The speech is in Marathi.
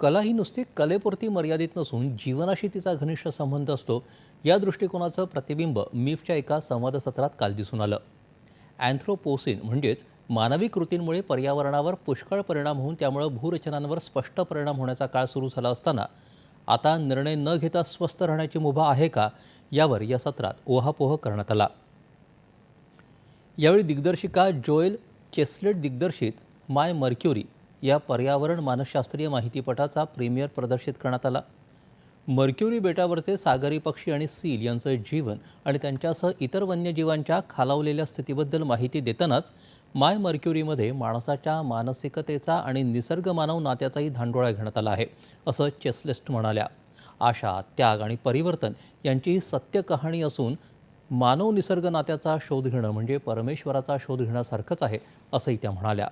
कला ही नुसती कलेपुरती मर्यादित नसून जीवनाशी तिचा घनिष्ठ संबंध असतो. या दृष्टिकोनाचं प्रतिबिंब मिफच्या एका संवादसत्रात काल दिसून आलं. अँथ्रोपोसिन म्हणजेच मानवी कृतींमुळे पर्यावरणावर पुष्कळ परिणाम होऊन त्यामुळं भूरचनांवर स्पष्ट परिणाम होण्याचा काळ सुरू झाला असताना आता निर्णय न घेता स्वस्थ राहण्याची मुभा आहे का यावर या सत्रात ओहापोह करण्यात आला. यावेळी दिग्दर्शिका जोएल चेस्लेट दिग्दर्शित माय मर्क्युरी या पर्यावरण मानसशास्त्रीय माहितीपटाचा प्रीमियर प्रदर्शित करण्यात आला. मर्क्युरी बेटावरचे सागरी पक्षी आणि सील यांचं जीवन आणि त्यांच्यासह इतर वन्यजीवांच्या खालावलेल्या स्थितीबद्दल माहिती देतानाच माय मर्क्युरीमध्ये माणसाच्या मानसिकतेचा आणि निसर्गमानव नात्याचाही धांडोळा घेण्यात आला आहे असं चेसलिस्ट म्हणाल्या. आशा त्याग आणि परिवर्तन यांची ही सत्य कहाणी असून मानव निसर्ग नात्याचा शोध घेणं म्हणजे परमेश्वराचा शोध घेण्यासारखंच आहे असंही त्या म्हणाल्या.